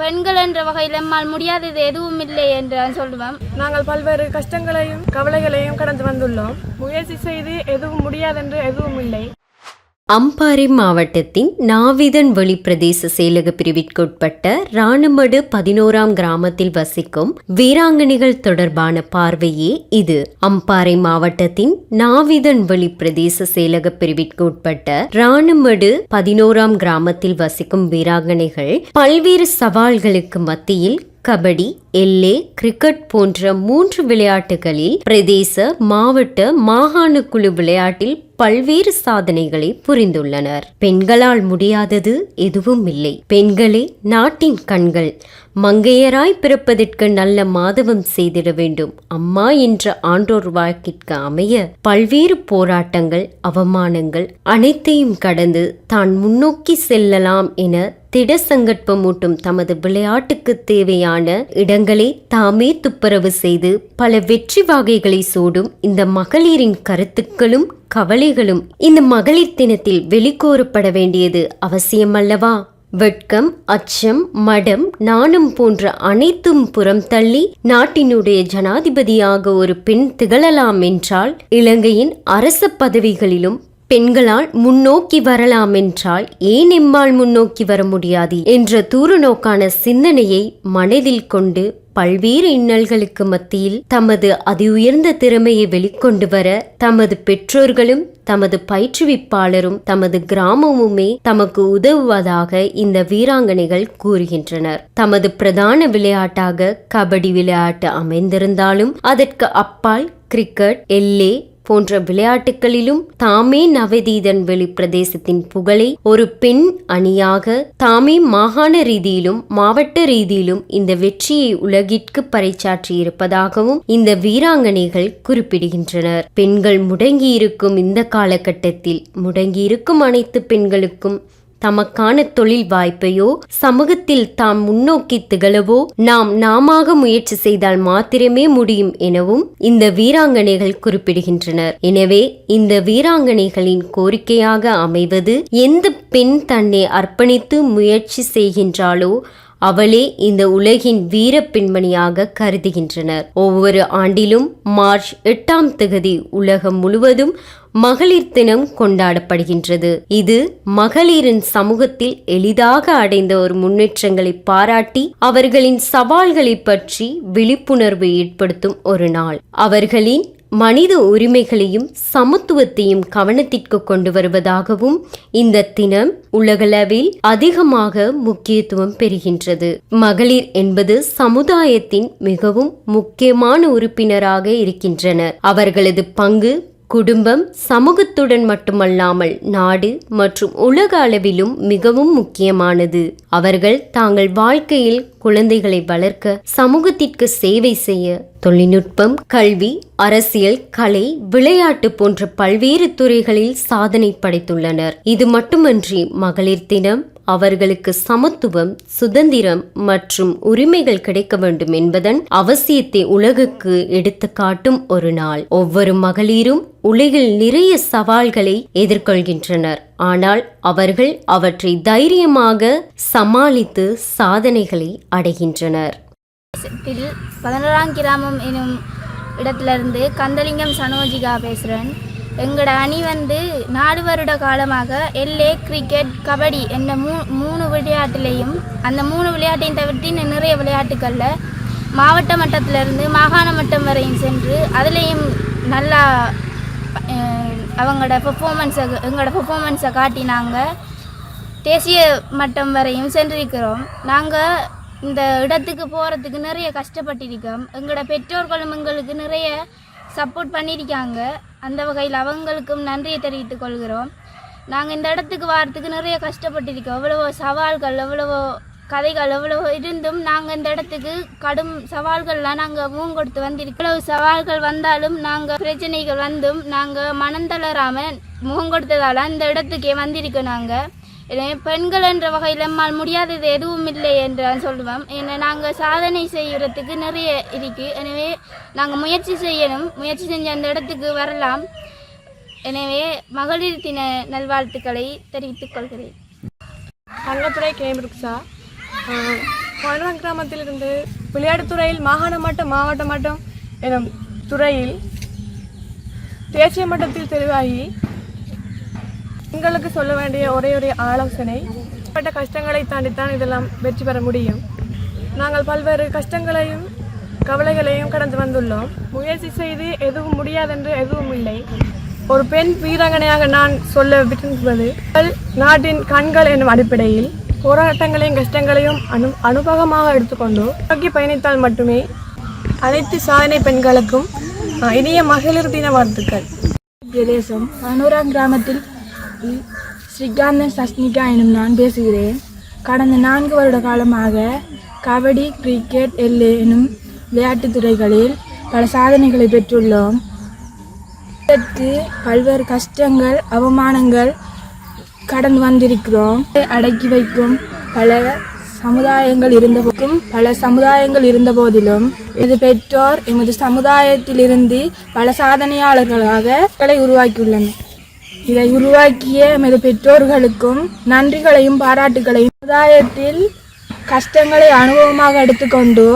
பெண்கள் என்ற வகையில் நம்மால் முடியாதது எதுவும் இல்லை என்று நான் சொல்லுவேன். நாங்கள் பல்வேறு கஷ்டங்களையும் கவலைகளையும் கடந்து வந்துள்ளோம். முயற்சி செய்து எதுவும் முடியாதென்று எதுவும் இல்லை. அம்பாறை மாவட்டத்தின் நாவிதன் வெளி பிரதேச செயலக பிரிவிற்குட்பட்ட ராணுமடு பதினோராம் கிராமத்தில் வசிக்கும் வீராங்கனைகள் தொடர்பான பார்வையே இது. அம்பாறை மாவட்டத்தின் நாவிதன் வெளி பிரதேச செயலக பிரிவிற்குட்பட்ட ராணுமடு பதினோராம் கிராமத்தில் வசிக்கும் வீராங்கனைகள் பல்வேறு சவால்களுக்கு மத்தியில் கபடி எல்லே கிரிக்கெட் போன்ற மூன்று விளையாட்டுகளில் பிரதேச மாவட்ட மாகாண குழு விளையாட்டில் பல்வேறு சாதனைகளை புரிந்துள்ளனர். பெண்களால் முடியாதது எதுவும் இல்லை. பெண்களே நாட்டின் கண்கள். மங்கையராய் பிறப்பதற்கு நல்ல மாதவம் செய்திட வேண்டும். அம்மா என்ற ஆன்றோர் வாழ்க்கிற்கு அமைய பல்வேறு போராட்டங்கள் அவமானங்கள் அனைத்தையும் கடந்து தான் முன்னோக்கி செல்லலாம் என திட சங்கற்பமூட்டும் தமது விளையாட்டுக்கு தேவையான இடங்கள் தாமே துப்புரவு செய்து பல வெற்றி வகைகளை சூடும் இந்த மகளிரின் கருத்துக்களும் கவலைகளும் இந்த மகளிர் தினத்தில் வெளிக்கோரப்பட வேண்டியது அவசியமல்லவா? வெட்கம் அச்சம் மடம் நாணம் போன்ற அனைத்தும் புறம் தள்ளி நாட்டினுடைய ஜனாதிபதியாக ஒரு பெண் திகழலாம் என்றால் இலங்கையின் அரச பதவிகளிலும் பெண்களால் முன்னோக்கி வரலாம் என்றால் ஏன் எம்மால் முன்னோக்கி வர முடியாது? என்ற தூர நோக்கான சிந்தனையை மனதில் கொண்டு பல்வேறு இன்னல்களுக்கு மத்தியில் தமது அதி உயர்ந்த திறமையை வெளிக்கொண்டு வர தமது பெற்றோர்களும் தமது பயிற்றுவிப்பாளரும் தமது கிராமமுமே தமக்கு உதவுவதாக இந்த வீராங்கனைகள் கூறுகின்றனர். தமது பிரதான விளையாட்டாக கபடி விளையாட்டு அமைந்திருந்தாலும் அதற்கு அப்பால் கிரிக்கெட் எல்லே போன்ற விளையாட்டுகளிலும் தாமே நவதீதன் வெளி பிரதேசத்தின் புகழை ஒரு பெண் அணியாக தாமே மாகாண ரீதியிலும் மாவட்ட ரீதியிலும் இந்த வெற்றியை உலகிற்கு பறைச்சாற்றியிருப்பதாகவும் இந்த வீராங்கனைகள் குறிப்பிடுகின்றனர். பெண்கள் முடங்கியிருக்கும் இந்த காலகட்டத்தில் முடங்கியிருக்கும் அனைத்து பெண்களுக்கும் தமக்கான தொழில் வாய்ப்பையோ சமூகத்தில் தாம் முன்னோக்கி திகழவோ நாம் நாமாக முயற்சி செய்தால் மாத்திரமே முடியும் எனவும் இந்த வீராங்கனைகள் குறிப்பிடுகின்றனர். எனவே இந்த வீராங்கனைகளின் கோரிக்கையாக அமைவது எந்த பெண் தன்னை அர்ப்பணித்து முயற்சி செய்கின்றாலோ அவளே இந்த உலகின் வீர பெண்மணியாக கருதுகின்றனர். ஒவ்வொரு ஆண்டிலும் மார்ச் எட்டாம் திகதி உலகம் முழுவதும் மகளிர் தினம் கொண்டாடப்படுகின்றது. இது மகளிரின் சமூகத்தில் எளிதாக அடைந்த ஒரு முன்னேற்றங்களை பாராட்டி அவர்களின் சவால்களை பற்றி விழிப்புணர்வு ஏற்படுத்தும் ஒரு நாள். அவர்களின் மனித உரிமைகளையும் சமத்துவத்தையும் கவனத்திற்கு கொண்டு வருவதாகவும் இந்த தினம் உலகளவில் அதிகமாக முக்கியத்துவம் பெறுகின்றது. மகளிர் என்பது சமுதாயத்தின் மிகவும் முக்கியமான உறுப்பினராக இருக்கின்றனர். அவர்களது பங்கு குடும்பம் சமூகத்துடன் மட்டுமல்லாமல் நாடு மற்றும் உலக அளவிலும் மிகவும் முக்கியமானது. அவர்கள் தாங்கள் வாழ்க்கையில் குழந்தைகளை வளர்க்க சமூகத்திற்கு சேவை செய்ய தொழில்நுட்பம் கல்வி அரசியல் கலை விளையாட்டு போன்ற பல்வேறு துறைகளில் சாதனை படைத்துள்ளனர். இது மட்டுமன்றி மகளிர் தினம் அவர்களுக்கு சமத்துவம் சுதந்திரம் மற்றும் உரிமைகள் கிடைக்க வேண்டும் என்பதன் அவசியத்தை உலகுக்கு எடுத்து காட்டும் ஒரு நாள். ஒவ்வொரு மகளிரும் உலகில் நிறைய சவால்களை எதிர்கொள்கின்றனர். ஆனால் அவர்கள் அவற்றை தைரியமாக சமாளித்து சாதனைகளை அடைகின்றனர். இதில் பதினோராம் கிராமம் எனும் இடத்திலிருந்து கந்தலிங்கம் சனோஜிகா பேசுகிறேன். எங்களோட அணி வந்து நாலு வருட காலமாக எல்ஏ கிரிக்கெட் கபடி என்ற மூ மூணு விளையாட்டுலேயும் அந்த மூணு விளையாட்டையும் தவிர்த்து இன்னும் நிறைய விளையாட்டுகளில் மாவட்ட மட்டத்திலிருந்து மாகாண மட்டம் வரையும் சென்று அதுலேயும் நல்லா அவங்களோட பெர்ஃபார்மன்ஸை எங்களோட பெர்ஃபார்மன்ஸை காட்டினாங்க தேசிய மட்டம் வரையும் சென்றிருக்கிறோம். நாங்கள் இந்த இடத்துக்கு போகிறதுக்கு நிறைய கஷ்டப்பட்டிருக்கோம். எங்களோட பெற்றோர்களும் எங்களுக்கு நிறைய சப்போர்ட் பண்ணியிருக்காங்க. அந்த வகையில் அவங்களுக்கும் நன்றியை தெரிவித்துக் கொள்கிறோம். நாங்கள் இந்த இடத்துக்கு வரத்துக்கு நிறைய கஷ்டப்பட்டிருக்கோம். எவ்வளவோ சவால்கள் எவ்வளவோ கதைகள் எவ்வளவோ இருந்தும் நாங்கள் இந்த இடத்துக்கு கடும் சவால்கள்லாம் நாங்கள் மூங்கொடுத்து வந்திருக்கோம். எவ்வளவு சவால்கள் வந்தாலும் நாங்கள் பிரச்சனைகள் வந்தும் நாங்கள் மனம் தளராமல் முகம் கொடுத்ததால இந்த இடத்துக்கே வந்திருக்கோம் நாங்கள் எனவே பெண்கள் என்ற வகையில் நம்மால் முடியாதது எதுவும் இல்லை என்று நான் சொல்லுவேன். ஏன்னா நாங்கள் சாதனை செய்யறதுக்கு நிறைய இருக்கு. எனவே நாங்கள் முயற்சி செய்யணும். முயற்சி செஞ்சு அந்த இடத்துக்கு வரலாம். எனவே மகளிர் தின நல்வாழ்த்துக்களை தெரிவித்துக் கொள்கிறேன். தங்கத்துறை கேம்பிருக்ஸா பதினோராம் கிராமத்திலிருந்து விளையாட்டுத்துறையில் மாகாண மட்டம் மாவட்ட மட்டம் எனும் துறையில் தேசிய மட்டத்தில் தெரிவாகி எங்களுக்கு சொல்ல வேண்டிய ஒரே ஒரு ஆலோசனை பட்ட கஷ்டங்களை தாண்டித்தான் இதெல்லாம் வெற்றி பெற முடியும். நாங்கள் பல்வேறு கஷ்டங்களையும் கவலைகளையும் கடந்து வந்துள்ளோம். முயற்சி செய்து எதுவும் முடியாதென்று எதுவும் இல்லை. ஒரு பெண் வீராங்கனையாக நான் சொல்ல விரும்புவது நாட்டின் கண்கள் என்னும் அடிப்படையில் போராட்டங்களையும் கஷ்டங்களையும் அனு அனுபவமாக எடுத்துக்கொண்டு நோக்கி பயணித்தால் மட்டுமே அனைத்து சாதனை பெண்களுக்கும் இனிய மகளிர் தின வாழ்த்துக்கள். பிரதேசம் பதினோராம் கிராமத்தில் ஸ்ரீகாந்தன் சஸ்னிகா எனும் நான் பேசுகிறேன் கடந்த நான்கு வருட காலமாக கபடி கிரிக்கெட் எல்லே எனும் விளையாட்டுத் துறைகளில் பல சாதனைகளை பெற்றுள்ளோம். இதற்கு பல்வேறு கஷ்டங்கள் அவமானங்கள் கடந்து வந்திருக்கிறோம். அடக்கி வைக்கும் பல சமுதாயங்கள் இருந்தபோதும் பல சமுதாயங்கள் இருந்த போதிலும் இது பெற்றோர் எமது சமுதாயத்திலிருந்து பல சாதனையாளர்களாக மக்களை உருவாக்கியுள்ளனர். இதை உருவாக்கிய எமது பெற்றோர்களுக்கும் நன்றிகளையும் பாராட்டுகளையும். சமுதாயத்தில் கஷ்டங்களை அனுபவமாக எடுத்துக்கொண்டு